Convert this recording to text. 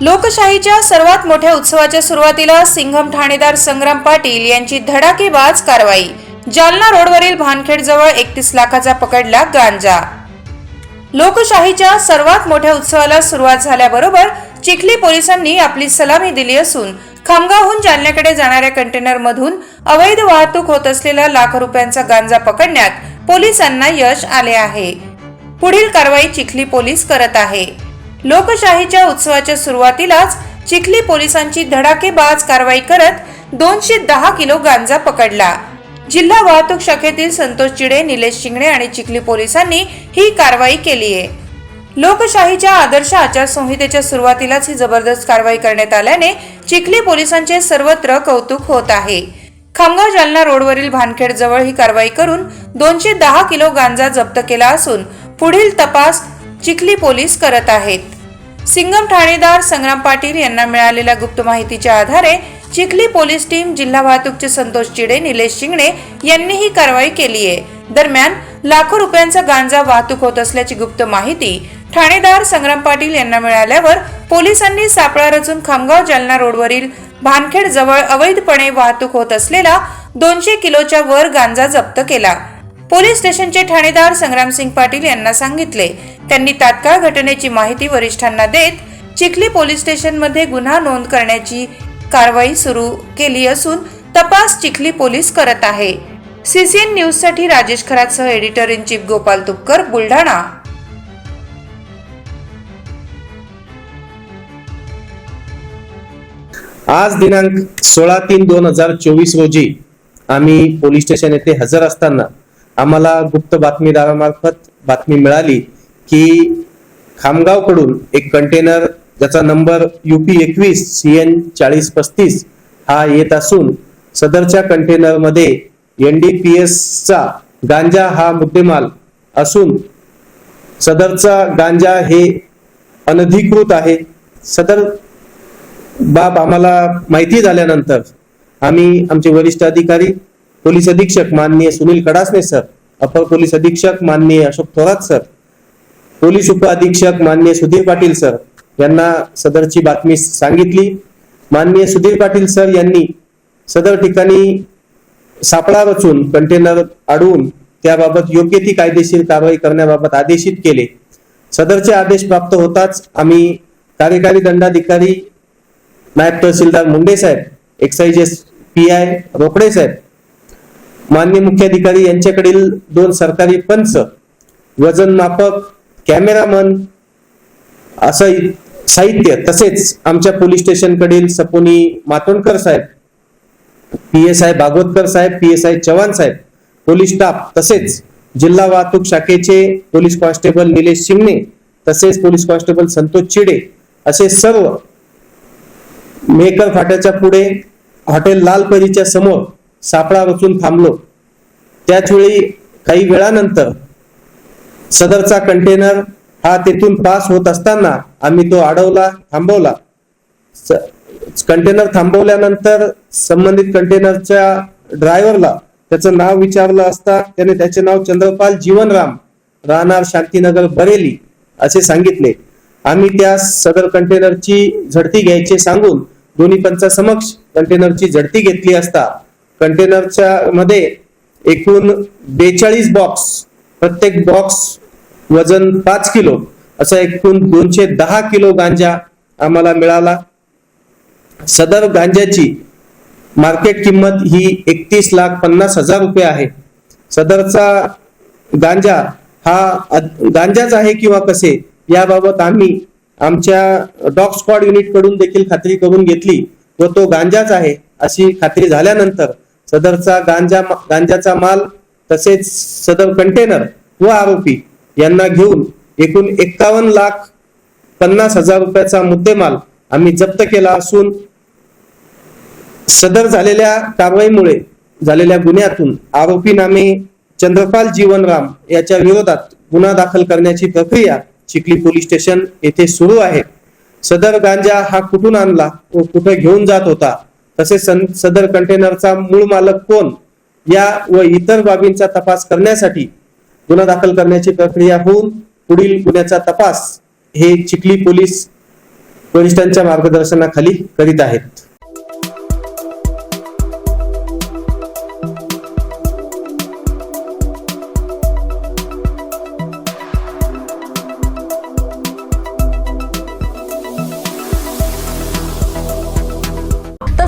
लोकशाहीच्या सर्वात मोठ्या उत्सवाच्या सुरुवातीला सिंघम ठाणेदार संग्राम पाटील यांची धडाकेबाज कारवाई. जालना रोडवरील भानखेड जवळ एकतीस लाखाचा पकडला गांजा. लोकशाहीच्या सर्वात मोठ्या उत्सवाला सुरुवात झाल्याबरोबर चिखली पोलिसांनी आपली सलामी दिली असून खामगावहून जालन्याकडे जाणाऱ्या कंटेनर मधून अवैध वाहतूक होत असलेला लाख रुपयांचा गांजा पकडण्यात पोलिसांना यश आले आहे. पुढील कारवाई चिखली पोलीस करत आहे. लोकशाहीच्या उत्सवाच्या सुरुवातीलाच चिखली पोलिसांची धडाकेबाज कारवाई करत दोनशे दहा किलो गांजा पकडला. जिल्हा वाहतूक शाखेतील संतोष चिडे निलेश शिंगणे आणि चिखली पोलिसांनी ही कारवाई केली आहे. लोकशाहीच्या आदर्श आचारसंहितेच्या सुरुवातीलाच ही जबरदस्त कारवाई करण्यात आल्याने चिखली पोलिसांचे सर्वत्र कौतुक होत आहे. खामगाव जालना रोडवरील भानखेड जवळ ही कारवाई करून दोनशे दहा किलो गांजा जप्त केला असून पुढील तपास चिखली पोलीस करत आहेत. सिंगम ठाणेदार संग्राम पाटील यांना मिळालेल्या गुप्त माहितीच्या आधारे चिखली पोलीस टीम जिल्हा वाहतूकचे संतोष चिडे निलेश शिंगणे यांनी ही कारवाई केली आहे. दरम्यान लाखो रुपयांचा गांजा वाहतूक होत असल्याची गुप्त माहिती ठाणेदार संग्राम पाटील यांना मिळाल्यावर पोलिसांनी सापळा रचून खामगाव जालना रोडवरील भानखेड जवळ अवैधपणे वाहतूक होत असलेला दोनशे किलोच्या वर गांजा जप्त केला. पोलीस स्टेशनचे ठाणेदार संग्रामसिंग पाटील यांना सांगितले. त्यांनी तात्काळ घटनेची माहिती वरिष्ठांना देत चिखली पोलीस स्टेशनमध्ये गुन्हा नोंद करण्याची कारवाई सुरू केली असून तपास चिखली पोलीस करत आहे. सीसीएन न्यूजसाठी Rajesh खरातसह editor in chief Gopal Tupkar Buldhana. आज दिनांक सोळा तीन दोन हजार चोवीस रोजी आम्ही पोलीस स्टेशन येथे हजर असताना आम्हाला गुप्त बातमीदारामार्फत बातमी मिळाली की खामगावकडून एक कंटेनर ज्याचा नंबर युपी एकवीस सी एन चाळीस पस्तीस हा येत असून सदरच्या कंटेनरमध्ये एन डी पी एसचा गांजा हा मुद्देमाल असून सदरचा गांजा हे अनधिकृत आहे. सदर बाब आम्हाला माहिती झाल्यानंतर आम्ही आमचे वरिष्ठ अधिकारी पोलीस अधीक्षक माननीय सुनील कडासने सर. अपर पोलीस अधीक्षक माननीय अशोक थोरात सर. पोलीस उप अधीक्षक माननीय सुधीर पाटील सर. यांना सदरची बातमी सांगितली. माननीय सुधीर पाटील सर यांनी सदर ठिकाणी सापळा रचून कंटेनर अडवून त्याबाबत योग्य ती कायदेशीर कारवाई करण्याबाबत आदेशित केले. सदरचे आदेश प्राप्त होताच आम्ही कार्यकारी दंडाधिकारी नायब तहसीलदार मुंडे साहेब एक्साइज पी आय रोकडे साहेब मान्य मुख्याधिकारी यांच्याकडील दोन सरकारी पंच वजन मापक कॅमेरामन असं साहित्य तसेच आमच्या पोलीस स्टेशनकडील सपोनी मातोंडकर साहेब पी एस आय भागवतकर साहेब पी एस आय चव्हाण साहेब पोलीस स्टाफ तसेच जिल्हा वाहतूक शाखेचे पोलीस कॉन्स्टेबल निलेश शिंगणे तसेच पोलीस कॉन्स्टेबल संतोष चिडे असे सर्व मेकर फाट्याच्या पुढे हॉटेल लालपरीच्या समोर सापळा रचून थांबलो. त्याच वेळी काही वेळानंतर सदरचा कंटेनर हा तेथून पास होत असताना आम्ही तो अडवला थांबवला. स- कंटेनर थांबवल्यानंतर संबंधित कंटेनरच्या ड्रायव्हरला त्याचं नाव विचारलं असता त्याने त्याचे नाव चंद्रपाल जीवनराम राहणार शांतीनगर बरेली असे सांगितले. आम्ही त्या सदर कंटेनरची झडती घ्यायचे सांगून दोन्ही पंचासमक्ष कंटेनरची झडती घेतली असता कंटेनरच्या मध्ये एकूण बेचाळीस बॉक्स प्रत्येक बॉक्स वजन पाच किलो असा एकूण दोनशे दहा किलो गांजा आम्हाला मिळाला. सदर गांजाची मार्केट किंमत ही एकतीस लाख पन्नास हजार रुपये आहे. सदरचा गांजा हा गांजाच आहे किंवा कसे याबाबत आम्ही आमच्या डॉग स्क्वॉड युनिटकडून देखील खात्री करून घेतली व तो गांजाच आहे अशी खात्री झाल्यानंतर सदरचा गांजा गांजाचा माल तसेच सदर कंटेनर व आरोपी यांना घेऊन एकूण एक्कावन्न लाख पन्नास हजार रुपयाचा मुद्देमाल आम्ही जप्त केला असून सदर झालेल्या कारवाईमुळे झालेल्या गुन्ह्यातून आरोपी नामे चंद्रपाल जीवनराम याच्या विरोधात गुन्हा दाखल करण्याची प्रक्रिया चिखली पोलीस स्टेशन येथे सुरू आहे. सदर गांजा हा कुठून आणला व कुठे घेऊन जात होता? तसेच सदर कंटेनरचा मूळ मालक कोण? या व इतर बाबींचा तपास करण्यासाठी गुन्हा दाखल करण्याची प्रक्रिया होऊन पुढील गुन्ह्याचा तपास हे चिखली पोलीस वरिष्ठांच्या मार्गदर्शनाखाली करीत आहेत.